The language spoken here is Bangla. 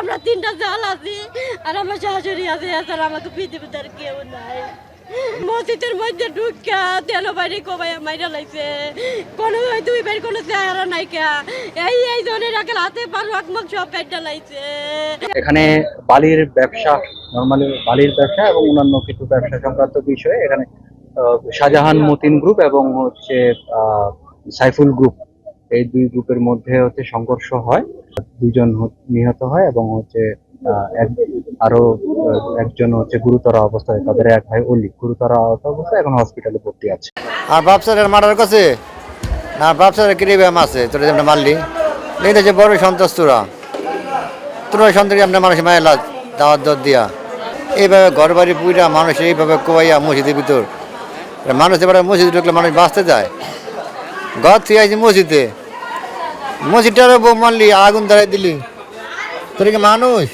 আমরা তিনটা জাল আছি, আর আমার শাশুড়ি আছে, এছাড়া আমাকে পৃথিবীতে আর কেউ নাই। মসজিদের মধ্যে ঢুকা তেল বাড়ি কমাই মাইরা লাগছে কোনো দুই বের কোনো চেহারা নাই কে। এই এই জনের রাখে হাতে পারো আকমক সব পেটটা লাইছে। এখানে বালির ব্যবসা, নর্মালি বালির ব্যবসা এবং অন্যান্য কিছু ব্যবসা সংক্রান্ত বিষয়ে এখানে শাহজাহান মতিন গ্রুপ এবং হচ্ছে সাইফুল গ্রুপ এই দুই গ্রুপের মধ্যে হচ্ছে সংঘর্ষ হয়। দুইজন হ- নিহত হয় এবং হচ্ছে আরও একজন হচ্ছে গুরুতর অবস্থায়, তাদের এক ভাই অলি। গুরুতর অবস্থায় এখন হসপিটালে ভর্তি আছে। আর বাপসারের মারার কাছে? না বাপসারের কিনে ব্যায়াম আছে, তোরা যেমন মারলি। যে বড় সন্ত্রাস তোরা তোরা সন্ত্রাস আমরা মানুষ মায়ের লাজ দাওয়াত দর দিয়া। এইভাবে ঘর বাড়ি পুইরা মানুষ এইভাবে কোয়াইয়া মসজিদের ভিতর। মানুষ এবারে মসজিদ ঢুকলে মানুষ বাঁচতে যায় ঘর থেকে মসজিদে। মসজিদটারও বউ মারলি আগুন ধরাই দিলি। তোর কি মানুষ?